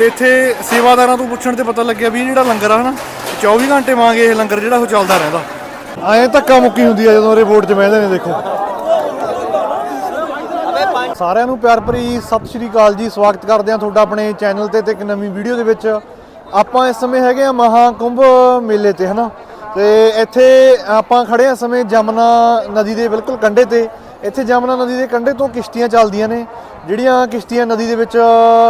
ਤੇ ਇੱਥੇ ਸੇਵਾਦਾਰਾਂ ਤੋਂ ਪੁੱਛਣ ਤੇ ਪਤਾ ਲੱਗਿਆ ਵੀ ਇਹ ਜਿਹੜਾ ਲੰਗਰ ਆ ਹਨਾ 24 ਘੰਟੇ ਵਾਂਗੇ ਇਹ ਲੰਗਰ ਜਿਹੜਾ ਉਹ ਚੱਲਦਾ ਰਹਿੰਦਾ। ਐਂ ਧੱਕਾ ਮੁੱਕੀ ਹੁੰਦੀ ਆ ਜਦੋਂ ਰਿਪੋਰਟ 'ਚ ਬਹਿੰਦੇ ਨੇ ਦੇਖੋ। ਸਾਰਿਆਂ ਨੂੰ ਪਿਆਰ ਭਰੀ ਸਤਿ ਸ਼੍ਰੀ ਅਕਾਲ ਜੀ ਸਵਾਗਤ ਕਰਦੇ ਹਾਂ ਤੁਹਾਡਾ ਆਪਣੇ ਚੈਨਲ ਤੇ ਤੇ ਇੱਕ ਨਵੀਂ ਵੀਡੀਓ ਦੇ ਵਿੱਚ। ਆਪਾਂ ਇਸ ਸਮੇਂ ਹੈਗੇ ਆ ਮਹਾਕੁੰਭ ਮੇਲੇ ਤੇ ਹਨਾ। ਤੇ ਇੱਥੇ ਆਪਾਂ ਖੜੇ ਆ ਸਮੇਂ ਜਮਨਾ ਨਦੀ ਦੇ ਬਿਲਕੁਲ ਕੰਢੇ ਤੇ। ਇੱਥੇ ਜਮਨਾ ਨਦੀ ਦੇ ਕੰਢੇ ਤੋਂ ਕਿਸ਼ਤੀਆਂ ਚੱਲਦੀਆਂ ਨੇ ਜਿਹੜੀਆਂ ਕਿਸ਼ਤੀਆਂ ਨਦੀ ਦੇ ਵਿੱਚ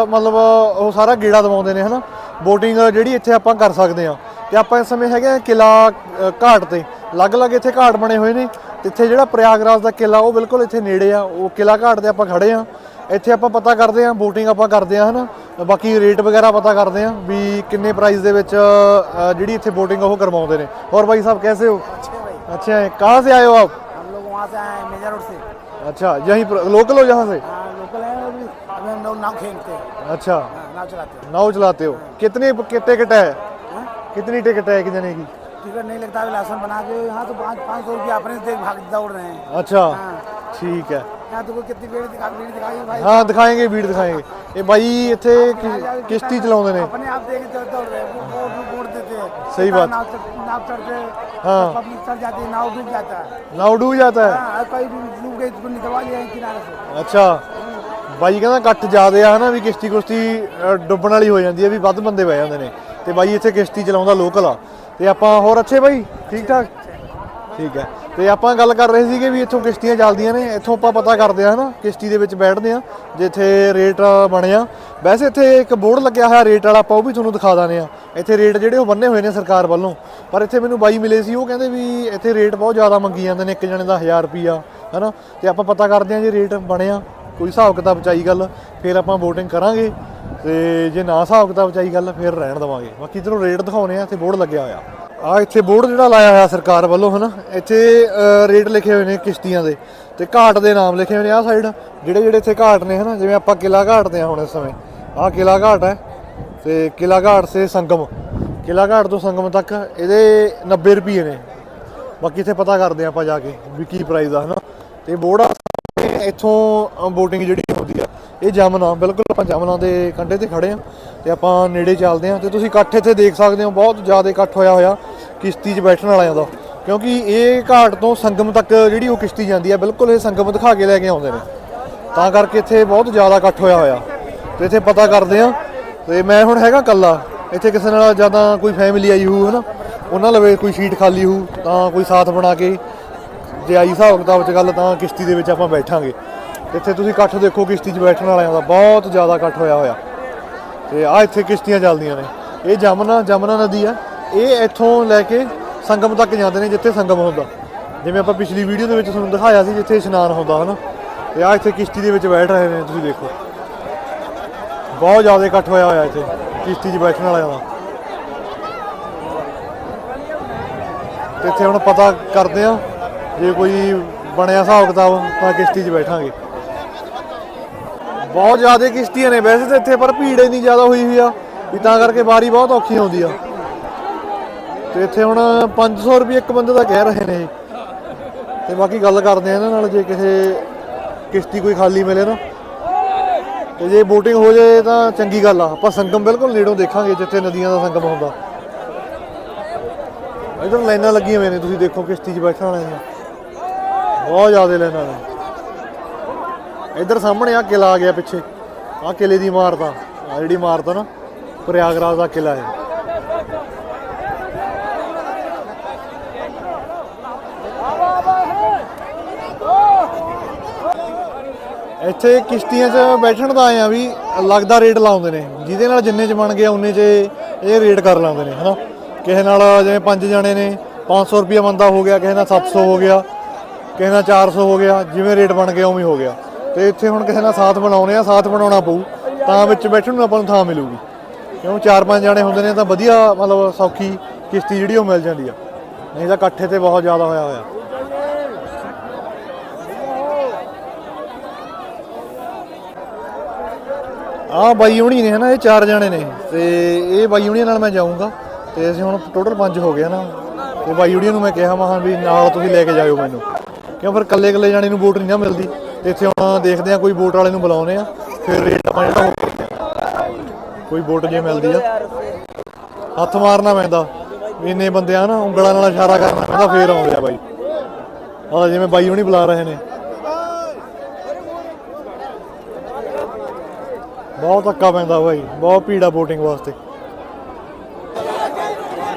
ਮਤਲਬ ਉਹ ਸਾਰਾ ਗੇੜਾ ਦਵਾਉਂਦੇ ਨੇ ਹਨਾ ਬੋਟਿੰਗ ਜਿਹੜੀ ਇੱਥੇ ਆਪਾਂ ਕਰ ਸਕਦੇ ਆ ਤੇ ਆਪਾਂ ਇਸ ਸਮੇਂ ਹੈਗੇ ਆ ਕਿਲਾ ਅ, ਘਾਟ ਤੇ ਅਲੱਗ-ਅਲੱਗ ਇੱਥੇ ਘਾਟ ਬਣੇ ਹੋਏ ਨੇ ਤੇ ਇੱਥੇ ਜਿਹੜਾ ਪ੍ਰਯਾਗਰਾਜ ਦਾ ਕਿਲਾ ਉਹ ਬਿਲਕੁਲ ਇੱਥੇ ਨੇੜੇ ਆ ਉਹ ਕਿਲਾ ਘਾਟ ਤੇ ਆਪਾਂ ਖੜੇ ਆ ਇੱਥੇ ਆਪਾਂ ਪਤਾ ਕਰਦੇ ਆ ਬੋਟਿੰਗ ਆਪਾਂ ਕਰਦੇ ਆ ਹਨਾ ਬਾਕੀ ਰੇਟ ਵਗੈਰਾ ਪਤਾ ਕਰਦੇ ਆ ਵੀ ਕਿੰਨੇ ਪ੍ਰਾਈਸ ਦੇ ਵਿੱਚ ਅ, ਜਿਹੜੀ ਇੱਥੇ ਬੋਟਿੰਗ ਉਹ ਕਰਵਾਉਂਦੇ ਨੇ ਹੋਰ ਭਾਈ ਸਾਹਿਬ कैसे हो अच्छा है कहाँ से आए हो आप हम लोग वहाँ से आए हैं मेजा रोड से अच्छा यहीं पर लोकल हो यहाँ से हाँ लोकल है अभी अभी हम लोग नाव खेलते हैं अच्छा हाँ, नाव चलाते हैं नाव चलाते हो कितनी कि- टिकट है हाँ? कितनी टिकट है एक जने की टिकट नहीं लगता अभी लाइसेंस बना के यहाँ तो पाँच पाँच सौ रुपया अपने से देख भाग दौड़ रहे हैं अच्छा हाँ ठीक है यहाँ तो कोई कितनी भीड़ दिखा भीड़ दिखाई भाई ਹਾਂ ਦਿਖਾਏਂਗੇ ਵੀਡ ਦਿਖਾਏਂਗੇ ਇਹ ਬਾਈ ਇੱਥੇ ਕਿ- ਕਿਸ਼ਤੀ ਚਲਾਉਂਦੇ ਨੇ अपने आप देख के दौड़ रहे हैं वो- वो वो मोड़ देते हैं सही बात। नाव चढ़- नाव चढ़ते हैं हाँ। पब्लिक चढ़ जाती है नाव डूब जाता है ਨਾਉ ਡੂਬ ਜਾਂਦਾ ਹੈ हाँ कोई भी डूब गई तो निकलवा लिया है किनारे से ਅੱਛਾ ਬਾਈ ਕਹਿੰਦਾ ਇਕੱਠ ਜ਼ਿਆਦੇ ਆ ਹਨਾ ਵੀ ਕਿਸ਼ਤੀ ਕੁਸ਼ਤੀ ਅ, ਡੁੱਬਣ ਵਾਲੀ ਹੋ ਜਾਂਦੀ ਹੈ ਵੀ ਵੱਧ ਬੰਦੇ ਬਹਿ ਜਾਂਦੇ ਨੇ ਤੇ ਬਾਈ ਇੱਥੇ ਕਿਸ਼ਤੀ ਚਲਾਉਂਦਾ ਲੋਕਲ ਆ ਤੇ ਆਪਾਂ ਹੋਰ ਅੱਛੇ ਬਾਈ ਠੀਕ ਠਾਕ ਠੀਕ ਹੈ ਤੇ ਆਪਾਂ ਗੱਲ ਕਰ ਰਹੇ ਸੀਗੇ ਵੀ ਇੱਥੋਂ ਕਿਸ਼ਤੀਆਂ ਚੱਲਦੀਆਂ ਨੇ, ਇੱਥੋਂ ਆਪਾਂ ਪਤਾ ਕਰਦੇ ਆ ਹਨਾ, ਕਿਸ਼ਤੀ ਦੇ ਵਿੱਚ ਬੈਠਦੇ ਆ ਜਿੱਥੇ ਰੇਟ ਬਣਿਆ। ਵੈਸੇ ਇੱਥੇ ਇੱਕ ਬੋਰਡ ਲੱਗਿਆ ਹੋਇਆ, ਰੇਟ ਵਾਲਾ, ਆਪਾਂ ਉਹ ਵੀ ਤੁਹਾਨੂੰ ਦਿਖਾ ਦਾਨੇ ਆ ਇੱਥੇ ਰੇਟ ਜਿਹੜੇ ਉਹ ਬੰਨੇ ਹੋਏ ਨੇ ਸਰਕਾਰ ਵੱਲੋਂ। ਪਰ ਇੱਥੇ ਮੈਨੂੰ ਬਾਈ ਮਿਲੇ ਸੀ, ਉਹ ਕਹਿੰਦੇ ਵੀ ਇੱਥੇ ਰੇਟ ਬਹੁਤ ਜ਼ਿਆਦਾ ਮੰਗੀ ਜਾਂਦੇ ਨੇ, ਇੱਕ ਜਣੇ ਦਾ 1000 ਰੁਪਿਆ ਹਨਾ। ਤੇ ਆਪਾਂ ਪਤਾ ਕਰਦੇ ਆ ਜੇ ਰੇਟ ਬਣਿਆ, ਕੋਈ ਹਿਸਾਬ ਕਿਤਾਬ ਚਾਈ ਗੱਲ, ਫਿਰ ਆਪਾਂ VOTING ਕਰਾਂਗੇ। ਤੇ ਜੇ ਨਾ ਹਿਸਾਬ ਕਿਤਾਬ ਚਾਈ ਗੱਲ, ਫਿਰ ਰਹਿਣ ਦਵਾਂਗੇ। ਬਾਕੀ ਇਧਰੋਂ ਰੇਟ ਦਿਖਾਉਨੇ ਆ ਇੱਥੇ ਬੋਰਡ ਲੱਗਿਆ ਹੋਇਆ। ਆ ਇੱਥੇ ਬੋਰਡ ਜਿਹੜਾ ਲਾਇਆ ਹੋਇਆ ਸਰਕਾਰ ਵੱਲੋਂ ਹਨਾ, ਇੱਥੇ ਰੇਟ ਲਿਖੇ ਹੋਏ ਨੇ ਕਿਸ਼ਤੀਆਂ ਦੇ ਤੇ ਘਾਟ ਦੇ ਨਾਮ ਲਿਖੇ ਹੋਏ ਨੇ ਆਹ ਸਾਈਡ ਜਿਹੜੇ ਜਿਹੜੇ ਇੱਥੇ ਘਾਟ ਨੇ ਹਨਾ, ਜਿਵੇਂ ਆਪਾਂ ਕਿਲਾ ਘਾਟ ਤੇ ਆ ਹੁਣ ਇਸ ਸਮੇਂ, ਆਹ ਕਿਲਾ ਘਾਟ ਹੈ ਤੇ ਕਿਲਾ ਘਾਟ ਸੇ ਸੰਗਮ ਕਿਲਾ ਘਾਟ ਤੋਂ ਸੰਗਮ ਤੱਕ ਇਹਦੇ 90 ਰੁਪਏ ਨੇ। ਬਾਕੀ ਇੱਥੇ ਪਤਾ ਕਰਦੇ ਆਪਾਂ ਜਾ ਕੇ ਵੀ ਕੀ ਪ੍ਰਾਈਸ ਆ ਹਨਾ। ਤੇ ਬੋਰਡ ਆ, ਇੱਥੋਂ ਬੋਟਿੰਗ ਜਿਹੜੀ ਹੁੰਦੀ ਆ, ਇਹ ਜਮਨਾ, ਬਿਲਕੁਲ ਆਪਾਂ ਜਮਨਾ ਦੇ ਕੰਢੇ ਤੇ ਖੜੇ ਆ ਤੇ ਆਪਾਂ ਨੇੜੇ ਚੱਲਦੇ ਆ ਤੇ ਤੁਸੀਂ ਇਕੱਠ ਇੱਥੇ ਦੇਖ ਸਕਦੇ ਹੋ, ਬਹੁਤ ਜ਼ਿਆਦਾ ਇਕੱਠ ਹੋਇਆ ਹੋਇਆ। ਕਿਸ਼ਤੀ 'ਚ ਬੈਠਣ ਵਾਲਿਆਂ ਦਾ ਕਿਉਂਕਿ ਇਹ ਘਾਟ ਤੋਂ ਸੰਗਮ ਤੱਕ ਜਿਹੜੀ ਉਹ ਕਿਸ਼ਤੀ ਜਾਂਦੀ ਹੈ, ਬਿਲਕੁਲ ਇਹ ਸੰਗਮ ਦਿਖਾ ਕੇ ਲੈ ਕੇ ਆਉਂਦੇ ਨੇ। ਤਾਂ ਕਰਕੇ ਇੱਥੇ ਬਹੁਤ ਜ਼ਿਆਦਾ ਇਕੱਠ ਹੋਇਆ ਹੋਇਆ। ਤੇ ਇੱਥੇ ਪਤਾ ਕਰਦੇ ਆ ਤੇ ਮੈਂ ਹੁਣ ਹੈਗਾ ਕੱਲਾ ਇੱਥੇ ਕਿਸੇ ਨਾਲ ਜ਼ਿਆਦਾ ਕੋਈ ਫੈਮਿਲੀ ਆਈ ਹੋਊ, ਹਨਾ? ਉਹਨਾਂ ਲਵੇ ਕੋਈ ਸੀਟ ਖਾਲੀ ਹੋਊ, ਤਾਂ ਕੋਈ ਸਾਥ ਬਣਾ ਕੇ। ਜੇ ਆਈ ਹਿਸਾਬ ਕਿਤਾਬ ਚ ਗੱਲ, ਤਾਂ ਕਿਸ਼ਤੀ ਦੇ ਵਿੱਚ ਆਪਾਂ ਬੈਠਾਂਗੇ। ਇੱਥੇ ਤੁਸੀਂ ਇਕੱਠ ਦੇਖੋ ਕਿਸ਼ਤੀ 'ਚ ਬੈਠਣ ਵਾਲਿਆਂ ਦਾ ਬਹੁਤ ਜ਼ਿਆਦਾ ਇਕੱਠ ਹੋਇਆ ਹੋਇਆ। ਤੇ ਆ ਇੱਥੇ ਕਿਸ਼ਤੀਆਂ ਚੱਲਦੀਆਂ ਨੇ। ਇਹ ਜਮਨਾ ਜਮਨਾ ਨਦੀ ਆ। ਇਹ ਇੱਥੋਂ ਲੈ ਕੇ ਸੰਗਮ ਤੱਕ ਜਾਂਦੇ ਨੇ ਜਿੱਥੇ ਸੰਗਮ ਹੁੰਦਾ। ਜਿਵੇਂ ਆਪਾਂ ਪਿਛਲੀ ਵੀਡੀਓ ਦੇ ਵਿੱਚ ਤੁਹਾਨੂੰ ਦਿਖਾਇਆ ਸੀ ਜਿੱਥੇ ਇਸ਼ਨਾਨ ਹੁੰਦਾ, ਹਨਾ? ਤੇ ਆ ਇੱਥੇ ਕਿਸ਼ਤੀ ਦੇ ਵਿੱਚ ਬੈਠ ਰਹੇ ਨੇ, ਤੁਸੀਂ ਦੇਖੋ। ਬਹੁਤ ਜ਼ਿਆਦਾ ਇਕੱਠ ਹੋਇਆ ਹੋਇਆ ਇੱਥੇ, ਕਿਸ਼ਤੀ 'ਚ ਬੈਠਣ ਵਾਲਿਆਂ ਦਾ। ਤੇ ਇੱਥੇ ਹੁਣ ਪਤਾ ਕਰਦੇ ਆ, ਜੇ ਕੋਈ ਬਣਿਆ ਹਿਸਾਬ ਕਿਤਾਬ, ਤਾਂ ਕਿਸ਼ਤੀ 'ਚ ਬੈਠਾਂਗੇ। ਬਹੁਤ ਜ਼ਿਆਦਾ ਕਿਸ਼ਤੀਆਂ ਨੇ ਵੈਸੇ ਤਾਂ ਇੱਥੇ, ਪਰ ਭੀੜ ਇੰਨੀ ਜ਼ਿਆਦਾ ਹੋਈ ਹੋਈ ਆ, ਵੀ ਤਾਂ ਕਰਕੇ ਵਾਰੀ ਬਹੁਤ ਔਖੀ ਆਉਂਦੀ ਆ। ਤੇ ਇੱਥੇ ਹੁਣ 500 ਰੁਪਏ ਇੱਕ ਬੰਦੇ ਦਾ ਕਹਿ ਰਹੇ ਨੇ। ਇਹ। ਤੇ ਬਾਕੀ ਗੱਲ ਕਰਦੇ ਆ ਇਹਨਾਂ ਨਾਲ, ਜੇ ਕਿਸੇ ਕਿਸ਼ਤੀ ਕੋਈ ਖਾਲੀ ਮਿਲੇ ਨਾ। ਤੇ ਜੇ ਬੋਟਿੰਗ ਹੋ ਜਾਏ ਤਾਂ ਚੰਗੀ ਗੱਲ ਆ। ਆਪਾਂ ਸੰਗਮ ਬਿਲਕੁਲ ਨੇੜੋਂ ਦੇਖਾਂਗੇ, ਜਿੱਥੇ ਨਦੀਆਂ ਦਾ ਸੰਗਮ ਹੁੰਦਾ। ਇਧਰ ਲਾਈਨਾਂ ਲੱਗੀਆਂ ਹੋਈਆਂ ਨੇ, ਤੁਸੀਂ ਦੇਖੋ ਕਿਸ਼ਤੀ 'ਚ ਬੈਠਣ ਵਾਲਿਆਂ ਦੀਆਂ। ਬਹੁਤ ਜ਼ਿਆਦਾ ਲਾਈਨਾਂ ਨੇ। ਇਧਰ ਸਾਹਮਣੇ ਆ ਕਿਲਾ ਆ ਗਿਆ ਪਿੱਛੇ। ਆ ਕਿਲੇ ਦੀ ਇਮਾਰਤ ਆ। ਆਹ ਜਿਹੜੀ ਇਮਾਰਤ ਆ ਨਾ, ਪ੍ਰਯਾਗਰਾਜ ਦਾ ਕਿਲਾ ਹੈ। ਇੱਥੇ ਕਿਸ਼ਤੀਆਂ 'ਚ ਬੈਠਣ ਦਾ ਆਇਆ ਵੀ ਲੱਗਦਾ ਰੇਟ ਲਾਉਂਦੇ ਨੇ। ਜਿਹਦੇ ਨਾਲ ਜਿੰਨੇ 'ਚ ਬਣ ਗਿਆ ਉਨੇ 'ਚ ਇਹ ਰੇਟ ਕਰ ਲਾਉਂਦੇ ਨੇ, ਹਨਾ? ਕਿਸੇ ਨਾਲ ਜਿਵੇਂ ਪੰਜ ਜਣੇ ਨੇ 500 ਰੁਪਏ ਬੰਦਾ ਹੋ ਗਿਆ, ਕਿਸੇ ਨਾਲ 700 ਹੋ ਗਿਆ, ਕਿਸੇ ਨਾਲ 400 ਹੋ ਗਿਆ, ਜਿਵੇਂ ਰੇਟ ਬਣ ਗਿਆ ਉਵੇਂ ਹੋ ਗਿਆ। ਤੇ ਇੱਥੇ ਹੁਣ ਕਿਸੇ ਨਾਲ ਸਾਥ ਬਣਾਉਣੇ ਆ, ਸਾਥ ਬਣਾਉਣਾ ਪਊ, ਤਾਂ ਵਿੱਚ ਬੈਠਣ ਨੂੰ ਆਪਾਂ ਨੂੰ ਥਾਂ ਮਿਲੂਗੀ। ਕਿਉਂ ਚਾਰ ਪੰਜ ਜਣੇ ਹੁੰਦੇ ਨੇ ਤਾਂ ਵਧੀਆ, ਮਤਲਬ ਸੌਖੀ ਕਿਸ਼ਤੀ ਜਿਹੜੀ ਉਹ ਮਿਲ ਜਾਂਦੀ ਆ। ਨਹੀਂ ਤਾਂ ਇਕੱਠੇ ਤੇ ਬਹੁਤ ਜ਼ਿਆਦਾ ਹੋਇਆ ਹੋਇਆ। ਆ ਬਾਈ ਹੁਣੀ ਨੇ ਹਨਾ, ਇਹ ਚਾਰ ਜਣੇ ਨੇ। ਤੇ ਇਹ ਬਾਈ ਹੁਣੀਆਂ ਨਾਲ ਮੈਂ ਜਾਊਂਗਾ। ਤੇ ਅਸੀਂ ਹੁਣ ਟੋਟਲ ਪੰਜ ਹੋ ਗਏ ਨਾ ਤੇ ਬਾਈ ਹੁਣੀਆਂ ਨੂੰ ਮੈਂ ਕਿਹਾ ਮਹਾਂ ਵੀ ਨਾਲ ਤੁਸੀਂ ਲੈ ਕੇ ਜਾਇਓ ਮੈਨੂੰ। ਕਿਉਂ ਫਿਰ ਇਕੱਲੇ ਇਕੱਲੇ ਜਾਣੇ ਨੂੰ ਵੋਟ ਨਹੀਂ ਨਾ ਮਿਲਦੀ। ਤੇ ਇੱਥੇ ਹੁਣ ਦੇਖਦੇ ਆ ਕੋਈ ਵੋਟ ਵਾਲੇ ਨੂੰ ਬੁਲਾਉਨੇ ਆ ਫਿਰ ਰੇਟ ਆਪਾਂ ਜਿਹੜਾ ਕੋਈ ਬੋਟ ਜੇ ਮਿਲਦੀ ਆ। ਹੱਥ ਮਾਰਨਾ ਪੈਂਦਾ। ਵੀ ਇੰਨੇ ਬੰਦੇ ਆ ਨਾ, ਉਂਗਲਾਂ ਨਾਲ ਇਸ਼ਾਰਾ ਕਰਨਾ ਪੈਂਦਾ, ਫੇਰ ਆਉਂਦੇ ਆ ਬਾਈ। ਆ ਜਿਵੇਂ ਬਾਈ ਹੁਣੀ ਬੁਲਾ ਰਹੇ ਨੇ। ਬਹੁਤ ਧੱਕਾ ਪੈਂਦਾ ਬਾਈ ਬਹੁਤ ਭੀੜਾ VOTING ਵਾਸਤੇ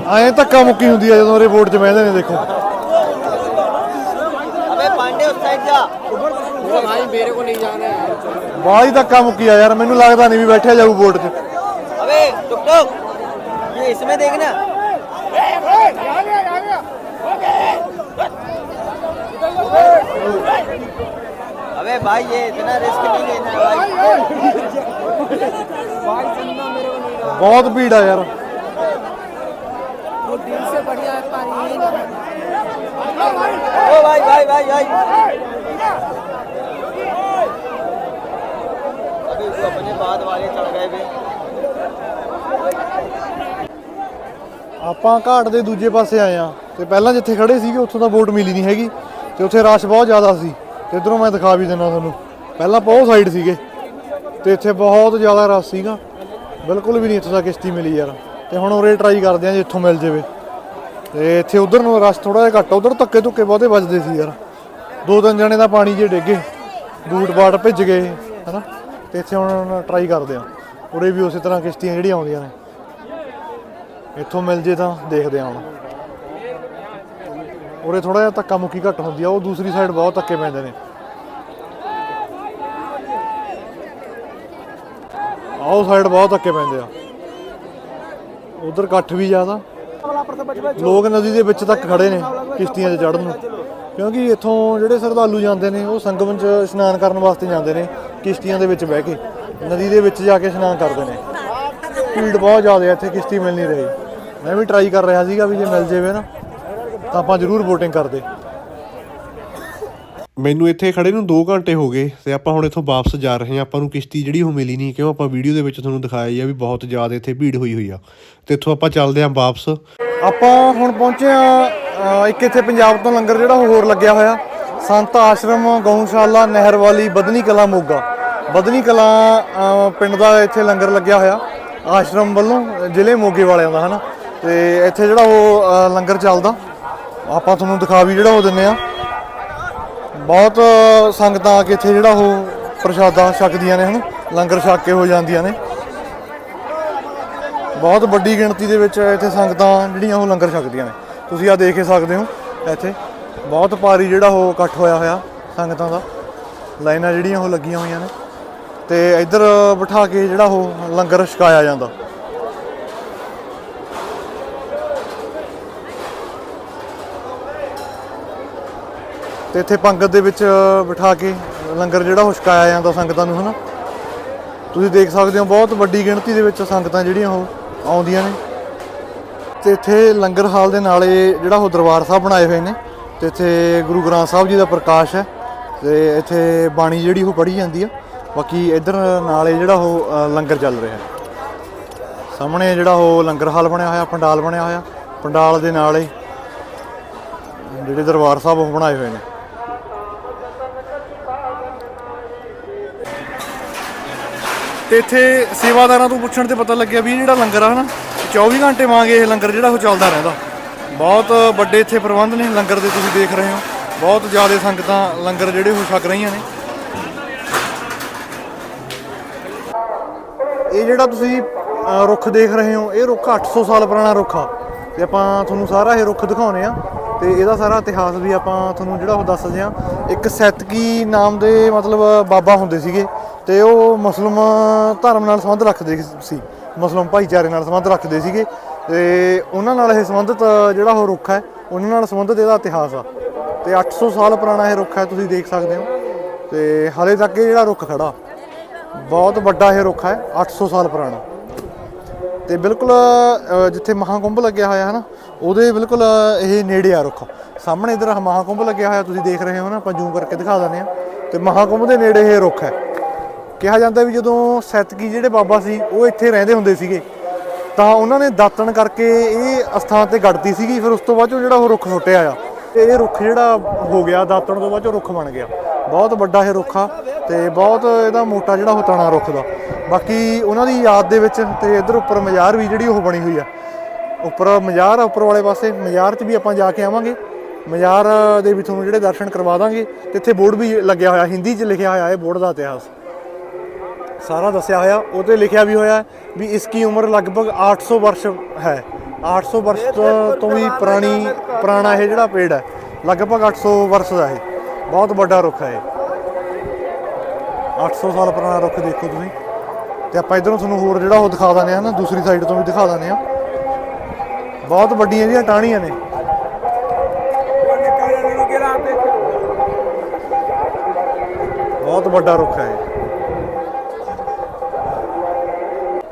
ਐਂ ਧੱਕਾ ਮੁੱਕੀ ਹੁੰਦੀ ਆ ਜਦੋਂ ਰਿਪੋਰਟ 'ਚ ਬਹਿੰਦੇ ਨੇ ਦੇਖੋ अबे पांडे उस साइड जा ਬਾਹਲੀ ਧੱਕਾ ਮੁੱਕੀ ਆ ਯਾਰ ਮੈਨੂੰ ਲੱਗਦਾ ਨਹੀਂ ਵੀ ਬੈਠਿਆ ਜਾਊ ਵੋਟ 'ਚ अबे टुक टुक ये इसमें देखना अबे भाई ये इतना रिस्क नहीं लेना है भाई ਬਹੁਤ ਭੀੜ ਆ ਯਾਰ ओ भाई भाई भाई भाई अभी तो अपने बाद वाले चढ़ गए थे ਆਪਾਂ ਘਾਟ ਦੇ ਦੂਜੇ ਪਾਸੇ ਆਏ ਆ ਤੇ ਪਹਿਲਾਂ ਜਿੱਥੇ ਖੜੇ ਸੀਗੇ ਉੱਥੋਂ ਤਾਂ ਵੋਟ ਮਿਲੀ ਨਹੀਂ ਹੈਗੀ ਤੇ ਉੱਥੇ ਰਸ਼ ਬਹੁਤ ਜ਼ਿਆਦਾ ਸੀ ਤੇ ਇਧਰੋਂ ਮੈਂ ਦਿਖਾ ਵੀ ਦਿੰਦਾ ਤੁਹਾਨੂੰ ਪਹਿਲਾਂ ਬਹੁਤ ਸਾਈਡ ਸੀਗੇ ਤੇ ਇੱਥੇ ਬਹੁਤ ਜ਼ਿਆਦਾ ਰਸ਼ ਸੀਗਾ। ਬਿਲਕੁਲ ਵੀ ਨਹੀਂ ਇੱਥੋਂ ਦਾ ਕਿਸ਼ਤੀ ਮਿਲੀ ਯਾਰ। ਤੇ ਹੁਣ ਉਰੇ ਟਰਾਈ ਕਰਦੇ ਆ ਜੇ ਇੱਥੋਂ ਮਿਲ ਜਾਵੇ। ਤੇ ਇੱਥੇ ਉਧਰ ਨੂੰ ਰਸ਼ ਥੋੜਾ ਜਿਹਾ ਘੱਟ ਉਧਰ ਧੱਕੇ ਧੁੱਕੇ ਬਹੁਤੇ ਵੱਜਦੇ ਸੀ ਯਾਰ। ਦੋ ਤਿੰਨ ਜਣੇ ਦਾ ਪਾਣੀ ਜੇ ਡਿੱਗੇ ਬੂਟ ਬਾਟ ਭਿੱਜ ਗਏ, ਹਨਾ? ਤੇ ਇੱਥੇ ਹੁਣ ਟਰਾਈ ਕਰਦੇ ਆ ਉਰੇ ਵੀ ਉਸੇ ਤਰ੍ਹਾਂ ਕਿਸ਼ਤੀਆਂ ਜਿਹੜੀਆਂ ਆਉਂਦੀਆਂ ਨੇ। ਇੱਥੋਂ ਮਿਲ ਜੇ ਤਾਂ ਦੇਖਦੇ ਹਾਂ ਹੁਣ। ਉਰੇ ਥੋੜਾ ਜਿਹਾ ਧੱਕਾ ਮੁੱਕੀ ਘੱਟ ਹੁੰਦੀ ਆ। ਉਹ ਦੂਸਰੀ ਸਾਈਡ ਬਹੁਤ ਧੱਕੇ ਪੈਂਦੇ ਨੇ। ਆਹ ਸਾਈਡ ਬਹੁਤ ਧੱਕੇ ਪੈਂਦੇ ਆ। ਉਧਰ ਇਕੱਠ ਵੀ ਜ਼ਿਆਦਾ ਲੋਕ ਨਦੀ ਦੇ ਵਿੱਚ ਤੱਕ ਖੜੇ ਨੇ ਕਿਸ਼ਤੀਆਂ 'ਤੇ ਚੜ੍ਹਨ ਨੂੰ। ਕਿਉਂਕਿ ਇੱਥੋਂ ਜਿਹੜੇ ਸ਼ਰਧਾਲੂ ਜਾਂਦੇ ਨੇ, ਉਹ ਸੰਗਮ 'ਚ ਇਸ਼ਨਾਨ ਕਰਨ ਵਾਸਤੇ ਜਾਂਦੇ ਨੇ, ਕਿਸ਼ਤੀਆਂ ਦੇ ਵਿੱਚ ਬਹਿ ਕੇ। ਨਦੀ ਦੇ ਵਿੱਚ ਜਾ ਕੇ ਇਸ਼ਨਾਨ ਕਰਦੇ ਨੇ। ਭੀੜ ਬਹੁਤ ਜ਼ਿਆਦਾ ਹੈ ਇੱਥੇ, ਕਿਸ਼ਤੀ ਮਿਲ ਨਹੀਂ ਰਹੀ। ਮੈਂ ਵੀ ਟਰਾਈ ਕਰ ਰਿਹਾ ਸੀਗਾ ਵੀ ਜੇ ਮਿਲ ਜਾਵੇ ਨਾ, ਤਾਂ ਆਪਾਂ ਜ਼ਰੂਰ VOTING ਕਰਦੇ। ਮੈਨੂੰ ਇੱਥੇ ਖੜ੍ਹੇ ਨੂੰ ਦੋ ਘੰਟੇ ਹੋ ਗਏ ਅਤੇ ਆਪਾਂ ਹੁਣ ਇੱਥੋਂ ਵਾਪਸ ਜਾ ਰਹੇ ਹਾਂ। ਆਪਾਂ ਨੂੰ ਕਿਸ਼ਤੀ ਜਿਹੜੀ ਉਹ ਮਿਲੀ ਨਹੀਂ, ਕਿਉਂ? ਆਪਾਂ ਵੀਡੀਓ ਦੇ ਵਿੱਚ ਤੁਹਾਨੂੰ ਦਿਖਾਇਆ ਹੀ ਆ ਵੀ ਬਹੁਤ ਜ਼ਿਆਦਾ ਇੱਥੇ ਭੀੜ ਹੋਈ ਹੋਈ ਆ। ਅਤੇ ਇੱਥੋਂ ਆਪਾਂ ਚੱਲਦੇ ਹਾਂ ਵਾਪਸ। ਆਪਾਂ ਹੁਣ ਪਹੁੰਚੇ ਆ ਇੱਕ ਇੱਥੇ ਪੰਜਾਬ ਤੋਂ ਲੰਗਰ ਜਿਹੜਾ ਹੋਰ ਲੱਗਿਆ ਹੋਇਆ। ਸੰਤ ਆਸ਼ਰਮ ਗਊਸ਼ਾਲਾ ਨਹਿਰ ਵਾਲੀ ਬਦਨੀ ਕਲਾ ਮੋਗਾ। ਬਦਨੀ ਕਲਾ ਪਿੰਡ ਦਾ ਇੱਥੇ ਲੰਗਰ ਲੱਗਿਆ ਹੋਇਆ। ਆਸ਼ਰਮ ਵੱਲੋਂ, ਜ਼ਿਲ੍ਹੇ ਮੋਗੇ ਵਾਲਿਆਂ ਦਾ, ਹਨਾ? ਤੇ ਇੱਥੇ ਜਿਹੜਾ ਉਹ ਲੰਗਰ ਚੱਲਦਾ। ਆਪਾਂ ਤੁਹਾਨੂੰ ਦਿਖਾ ਵੀ ਜਿਹੜਾ ਉਹ ਦਿੰਨੇ ਆ ਬਹੁਤ ਸੰਗਤਾਂ ਆ ਕੇ ਇੱਥੇ ਜਿਹੜਾ ਉਹ ਪ੍ਰਸ਼ਾਦਾ ਛਕਦੀਆਂ ਨੇ, ਹਨ? ਲੰਗਰ ਛਕ ਕੇ ਹੋ ਜਾਂਦੀਆਂ ਨੇ। ਬਹੁਤ ਵੱਡੀ ਗਿਣਤੀ ਦੇ ਵਿੱਚ ਇੱਥੇ ਸੰਗਤਾਂ ਜਿਹੜੀਆਂ ਉਹ ਲੰਗਰ ਛਕਦੀਆਂ ਨੇ। ਤੁਸੀਂ ਆ ਦੇਖ ਸਕਦੇ ਹੋ, ਇੱਥੇ ਬਹੁਤ ਭਾਰੀ ਜਿਹੜਾ ਉਹ ਇਕੱਠ ਹੋਇਆ ਹੋਇਆ ਸੰਗਤਾਂ ਦਾ। ਲਾਈਨਾਂ ਜਿਹੜੀਆਂ ਉਹ ਲੱਗੀਆਂ ਹੋਈਆਂ ਨੇ। ਤੇ ਇੱਧਰ ਬਿਠਾ ਕੇ ਜਿਹੜਾ ਉਹ ਲੰਗਰ ਛਕਾਇਆ ਜਾਂਦਾ। ਤੇ ਇੱਥੇ ਪੰਗਤ ਦੇ ਵਿੱਚ ਬਿਠਾ ਕੇ ਲੰਗਰ ਜਿਹੜਾ ਉਹ ਛਕਾਇਆ ਜਾਂਦਾ ਸੰਗਤਾਂ ਨੂੰ, ਹਨਾ? ਤੁਸੀਂ ਦੇਖ ਸਕਦੇ ਹੋ, ਬਹੁਤ ਵੱਡੀ ਗਿਣਤੀ ਦੇ ਵਿੱਚ ਸੰਗਤਾਂ ਜਿਹੜੀਆਂ ਉਹ ਆਉਂਦੀਆਂ ਨੇ। ਤੇ ਇੱਥੇ ਲੰਗਰ ਹਾਲ ਦੇ ਨਾਲੇ ਜਿਹੜਾ ਉਹ ਦਰਬਾਰ ਸਾਹਿਬ ਬਣਾਏ ਹੋਏ ਨੇ, ਤੇ ਇੱਥੇ ਗੁਰੂ ਗ੍ਰੰਥ ਸਾਹਿਬ ਜੀ ਦਾ ਪ੍ਰਕਾਸ਼ ਹੈ, ਤੇ ਇੱਥੇ ਬਾਣੀ ਜਿਹੜੀ ਉਹ ਪੜ੍ਹੀ ਜਾਂਦੀ ਆ। ਬਾਕੀ ਇੱਧਰ ਨਾਲੇ ਜਿਹੜਾ ਉਹ ਲੰਗਰ ਚੱਲ ਰਿਹਾ ਸਾਹਮਣੇ ਜਿਹੜਾ ਉਹ ਲੰਗਰ ਹਾਲ ਬਣਿਆ ਹੋਇਆ, ਪੰਡਾਲ ਬਣਿਆ ਹੋਇਆ, ਪੰਡਾਲ ਦੇ ਨਾਲੇ ਜਿਹੜੇ ਦਰਬਾਰ ਸਾਹਿਬ ਉਹ ਬਣਾਏ ਹੋਏ ਨੇ। ਤੇ ਇੱਥੇ ਸੇਵਾਦਾਰਾਂ ਤੋਂ ਪੁੱਛਣ ਤੇ ਪਤਾ ਲੱਗਿਆ ਵੀ ਇਹ ਜਿਹੜਾ ਲੰਗਰ ਆ ਨਾ 24 ਘੰਟੇ ਵਾਂਗ ਇਹ ਲੰਗਰ ਜਿਹੜਾ ਉਹ ਚੱਲਦਾ ਰਹਿੰਦਾ। ਬਹੁਤ ਵੱਡੇ ਇੱਥੇ ਪ੍ਰਬੰਧ ਨੇ ਲੰਗਰ ਦੇ, ਤੁਸੀਂ ਦੇਖ ਰਹੇ ਹੋ। ਬਹੁਤ ਜ਼ਿਆਦਾ ਸੰਗਤਾਂ ਲੰਗਰ ਜਿਹੜੇ ਉਹ ਛਕ ਰਹੀਆਂ ਨੇ। ਇਹ ਜਿਹੜਾ ਤੁਸੀਂ ਰੁੱਖ ਦੇਖ ਰਹੇ ਹੋ, ਇਹ ਰੁੱਖ 800 ਸਾਲ ਪੁਰਾਣਾ ਰੁੱਖ ਆ। ਤੇ ਆਪਾਂ ਤੁਹਾਨੂੰ ਸਾਰਾ ਇਹ ਰੁੱਖ ਦਿਖਾਉਨੇ ਆ। ਤੇ ਇਹਦਾ ਸਾਰਾ ਇਤਿਹਾਸ ਵੀ ਆਪਾਂ ਤੁਹਾਨੂੰ ਜਿਹੜਾ ਉਹ ਦੱਸਦੇ ਆ ਇੱਕ ਸੈਤਕੀ ਨਾਮ ਦੇ ਮਤਲਬ ਬਾਬਾ ਹੁੰਦੇ ਸੀਗੇ। ਤੇ ਉਹ ਮੁਸਲਮ ਧਰਮ ਨਾਲ ਸੰਬੰਧ ਰੱਖਦੇ ਸੀ ਮੁਸਲਮ ਭਾਈਚਾਰੇ ਨਾਲ ਸੰਬੰਧ ਰੱਖਦੇ ਸੀਗੇ ਤੇ ਉਹਨਾਂ ਨਾਲ ਇਹ ਸੰਬੰਧਿਤ ਜਿਹੜਾ ਉਹ ਰੁੱਖ ਹੈ, ਉਹਨਾਂ ਨਾਲ ਸੰਬੰਧਿਤ ਇਹਦਾ ਇਤਿਹਾਸ ਆ। ਤੇ 800 ਸਾਲ ਪੁਰਾਣਾ ਇਹ ਰੁੱਖ ਹੈ, ਤੁਸੀਂ ਦੇਖ ਸਕਦੇ ਹੋ। ਤੇ ਹਾਲੇ ਤੱਕ ਇਹ ਜਿਹੜਾ ਰੁੱਖ ਖੜਾ, ਬਹੁਤ ਵੱਡਾ ਇਹ ਰੁੱਖ ਹੈ 800 ਸਾਲ ਪੁਰਾਣਾ। ਤੇ ਬਿਲਕੁਲ ਜਿੱਥੇ ਮਹਾਕੁੰਭ ਲੱਗਿਆ ਹੋਇਆ ਹੈ ਨਾ ਉਹਦੇ ਬਿਲਕੁਲ ਇਹ ਨੇੜੇ ਆ ਰੁੱਖ। ਸਾਹਮਣੇ ਇਧਰ ਮਹਾਕੁੰਭ ਲੱਗਿਆ ਹੋਇਆ, ਤੁਸੀਂ ਦੇਖ ਰਹੇ ਹੋ ਨਾ, ਆਪਾਂ ਜ਼ੂਮ ਕਰਕੇ ਦਿਖਾ ਦਿੰਦੇ ਆ ਤੇ ਮਹਾਕੁੰਭ ਦੇ ਨੇੜੇ ਇਹ ਰੁੱਖ ਹੈ। ਕਿਹਾ ਜਾਂਦਾ ਵੀ ਜਦੋਂ ਸੈਤਕੀ ਜਿਹੜੇ ਬਾਬਾ ਸੀ, ਉਹ ਇੱਥੇ ਰਹਿੰਦੇ ਹੁੰਦੇ ਸੀਗੇ। ਤਾਂ ਉਹਨਾਂ ਨੇ ਦਾਤਣ ਕਰਕੇ ਇਹ ਅਸਥਾਨ ਤੇ ਗੱਡਤੀ ਸੀਗੀ, ਫਿਰ ਉਸ ਤੋਂ ਬਾਅਦ 'ਚੋਂ ਜਿਹੜਾ ਉਹ ਰੁੱਖ ਸੁੱਟਿਆ ਆ। ਤੇ ਇਹ ਰੁੱਖ ਜਿਹੜਾ ਹੋ ਗਿਆ, ਦਾਤਣ ਤੋਂ ਬਾਅਦ 'ਚੋਂ ਰੁੱਖ ਬਣ ਗਿਆ। ਬਹੁਤ ਵੱਡਾ ਇਹ ਰੁੱਖ ਆ ਤੇ ਬਹੁਤ ਇਹਦਾ ਮੋਟਾ ਜਿਹੜਾ ਉਹ ਤਣਾ ਰੁੱਖ ਦਾ। ਬਾਕੀ ਉਹਨਾਂ ਦੀ ਯਾਦ ਦੇ ਵਿੱਚ ਤੇ ਇੱਧਰ ਉੱਪਰ ਮਜ਼ਾਰ ਵੀ ਜਿਹੜੀ ਉਹ ਬਣੀ ਹੋਈ ਆ। ਉੱਪਰ ਮਜ਼ਾਰ ਆ, ਉੱਪਰ ਵਾਲੇ ਪਾਸੇ ਮਜ਼ਾਰ 'ਚ ਵੀ ਆਪਾਂ ਜਾ ਕੇ ਆਵਾਂਗੇ। ਮਜ਼ਾਰ ਦੇ ਵੀ ਤੁਹਾਨੂੰ ਜਿਹੜੇ ਦਰਸ਼ਨ ਕਰਵਾ ਦਾਂਗੇ। ਤੇ ਇੱਥੇ ਬੋਰਡ ਵੀ ਲੱਗਿਆ ਹੋਇਆ, ਹਿੰਦੀ 'ਚ ਲਿਖਿਆ ਹੋਇਆ ਹੈ ਬੋਰਡ ਦਾ ਇਤਿਹਾਸ। ਸਾਰਾ ਦੱਸਿਆ ਹੋਇਆ ਉਹ ਤੇ ਲਿਖਿਆ ਵੀ ਹੋਇਆ ਹੈ ਵੀ ਇਸ ਦੀ ਉਮਰ ਲਗਭਗ 800 ਵਰਸ਼ ਹੈ। 800 ਵਰਸ਼ ਤੋਂ- ਵੀ ਪੁਰਾਣੀ ਪੁਰਾਣਾ ਇਹ ਜਿਹੜਾ ਪੇੜ ਹੈ ਲਗਭਗ 800 ਵਰਸ਼ ਦਾ ਇਹ। ਬਹੁਤ ਵੱਡਾ ਰੁੱਖ ਹੈ ਇਹ। 800 ਸਾਲ ਪੁਰਾਣਾ ਰੁੱਖ ਦੇਖੋ ਤੁਸੀਂ। ਤੇ ਆਪਾਂ ਇਧਰੋਂ ਤੁਹਾਨੂੰ ਹੋਰ ਜਿਹੜਾ ਉਹ ਦਿਖਾ ਦਾਂਗੇ ਹਨਾ ਦੂਸਰੀ ਸਾਈਡ ਤੋਂ ਵੀ ਦਿਖਾ ਦਾਂਗੇ ਆ ਬਹੁਤ ਵੱਡੀਆਂ ਇਹਦੀਆਂ ਟਾਹਣੀਆਂ ਨੇ। ਬਹੁਤ ਵੱਡਾ ਰੁੱਖ ਹੈ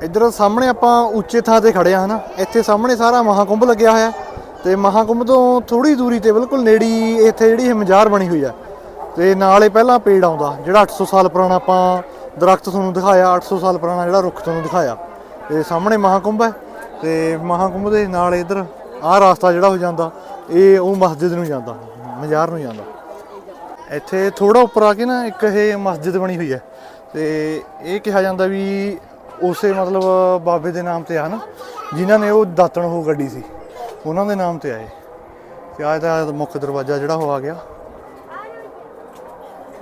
ਇੱਧਰ ਸਾਹਮਣੇ ਆਪਾਂ ਉੱਚੇ ਥਾਂ ਤੇ ਖੜੇ ਆ ਹਨਾ। ਇੱਥੇ ਸਾਹਮਣੇ ਸਾਰਾ ਮਹਾਕੁੰਭ ਲੱਗਿਆ ਹੋਇਆ। ਹੈ ਤੇ ਮਹਾਕੁੰਭ ਤੋਂ ਥੋੜੀ ਦੂਰੀ ਤੇ ਬਿਲਕੁਲ ਨੇੜੀ ਇੱਥੇ ਜਿਹੜੀ ਇਹ ਮਜ਼ਾਰ ਬਣੀ ਹੋਈ ਆ ਤੇ ਨਾਲੇ ਪਹਿਲਾਂ ਪੇੜ ਆਉਂਦਾ, ਜਿਹੜਾ 800 ਸਾਲ ਪੁਰਾਣਾ ਆਪਾਂ ਦਰਖਤ ਤੁਹਾਨੂੰ ਦਿਖਾਇਆ 800 ਸਾਲ ਪੁਰਾਣਾ ਜਿਹੜਾ ਰੁੱਖ ਤੁਹਾਨੂੰ ਦਿਖਾਇਆ। ਤੇ ਸਾਹਮਣੇ ਮਹਾਕੁੰਭ ਹੈ, ਤੇ ਮਹਾਕੁੰਭ ਦੇ ਨਾਲ ਇੱਧਰ ਆਹ ਰਾਸਤਾ ਜਿਹੜਾ ਹੋ ਜਾਂਦਾ, ਇਹ ਉਹ ਮਸਜਿਦ ਨੂੰ ਜਾਂਦਾ, ਮਜ਼ਾਰ ਨੂੰ ਜਾਂਦਾ। ਇੱਥੇ ਥੋੜਾ ਉੱਪਰ ਆ ਕੇ ਨਾ ਇੱਕ ਇਹ ਮਸਜਿਦ ਬਣੀ ਹੋਈ ਹੈ। ਤੇ ਇਹ ਕਿਹਾ ਜਾਂਦਾ ਵੀ ਉਸੇ ਮਤਲਬ ਬਾਬੇ ਦੇ ਨਾਮ ਤੇ ਆ ਨਾ, ਜਿਨ੍ਹਾਂ ਨੇ ਉਹ ਦਾਤਣ ਹੋ ਗੱਡੀ ਸੀ, ਉਹਨਾਂ ਦੇ ਨਾਮ ਤੇ ਆਏ। ਤੇ ਆਹ ਇਹਦਾ ਮੁੱਖ ਦਰਵਾਜ਼ਾ ਜਿਹੜਾ ਉਹ ਆ ਗਿਆ।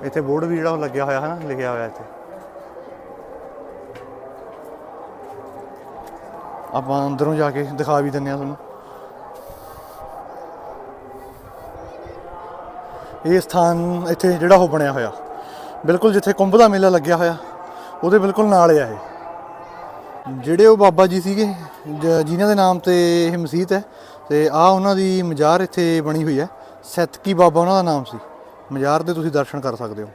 ਇੱਥੇ ਬੋਰਡ ਵੀ ਜਿਹੜਾ ਉਹ ਲੱਗਿਆ ਹੋਇਆ ਹੈ ਨਾ, ਲਿਖਿਆ ਹੋਇਆ ਇੱਥੇ। ਆਪਾਂ ਅੰਦਰੋਂ ਜਾ ਕੇ ਦਿਖਾ ਵੀ ਦਿੰਨੇ ਆ ਤੁਹਾਨੂੰ। ਇਹ ਸਥਾਨ ਇੱਥੇ ਜਿਹੜਾ ਉਹ ਬਣਿਆ ਹੋਇਆ। ਬਿਲਕੁਲ ਜਿੱਥੇ ਕੁੰਭ ਦਾ ਮੇਲਾ ਲੱਗਿਆ ਹੋਇਆ, ਉਹਦੇ ਬਿਲਕੁਲ ਨਾਲ ਆ ਇਹ। ਜਿਹੜੇ ਉਹ ਬਾਬਾ ਜੀ ਸੀਗੇ, ਜ- ਜਿਨ੍ਹਾਂ ਦੇ ਨਾਮ ਤੇ ਇਹ ਮਸਜਿਦ ਹੈ, ਤੇ ਆ ਉਹਨਾਂ ਦੀ ਮਜ਼ਾਰ ਇੱਥੇ ਬਣੀ ਹੋਈ ਹੈ। ਸੈਤਕੀ ਬਾਬਾ ਉਹਨਾਂ ਦਾ ਨਾਮ ਸੀ। ਮਜ਼ਾਰ ਦੇ ਤੁਸੀਂ ਦਰਸ਼ਨ ਕਰ ਸਕਦੇ ਹੋ।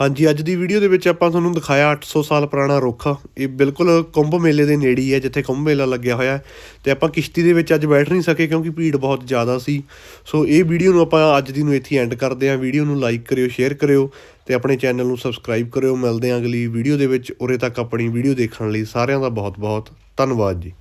ਹਾਂਜੀ, ਅੱਜ ਦੀ ਵੀਡੀਓ ਦੇ ਵਿੱਚ ਆਪਾਂ ਤੁਹਾਨੂੰ ਦਿਖਾਇਆ 800 ਸਾਲ ਪੁਰਾਣਾ ਰੁੱਖ। ਇਹ ਬਿਲਕੁਲ ਕੁੰਭ ਮੇਲੇ ਦੇ ਨੇੜੇ ਹੀ ਹੈ, ਜਿੱਥੇ ਕੁੰਭ ਮੇਲਾ ਲੱਗਿਆ ਹੋਇਆ ਹੈ। ਤੇ ਆਪਾਂ ਕਿਸ਼ਤੀ ਦੇ ਵਿੱਚ ਅੱਜ ਬੈਠ ਨਹੀਂ ਸਕੇ ਕਿਉਂਕਿ ਭੀੜ ਬਹੁਤ ਜ਼ਿਆਦਾ ਸੀ। ਸੋ ਇਹ ਵੀਡੀਓ ਨੂੰ ਆਪਾਂ ਅੱਜ ਦੀ ਨੂੰ ਇੱਥੇ ਐਂਡ ਕਰਦੇ ਹਾਂ। ਵੀਡੀਓ ਨੂੰ ਲਾਈਕ ਕਰਿਓ ਸ਼ੇਅਰ ਕਰਿਓ ਤੇ ਆਪਣੇ ਚੈਨਲ ਨੂੰ ਸਬਸਕ੍ਰਾਈਬ ਕਰਿਓ। ਮਿਲਦੇ ਹਾਂ ਅਗਲੀ ਵੀਡੀਓ ਦੇ ਵਿੱਚ। ਉਰੇ ਤੱਕ ਆਪਣੀ ਵੀਡੀਓ ਦੇਖਣ ਲਈ ਸਾਰਿਆਂ ਦਾ ਬਹੁਤ ਬਹੁਤ ਧੰਨਵਾਦ ਜੀ।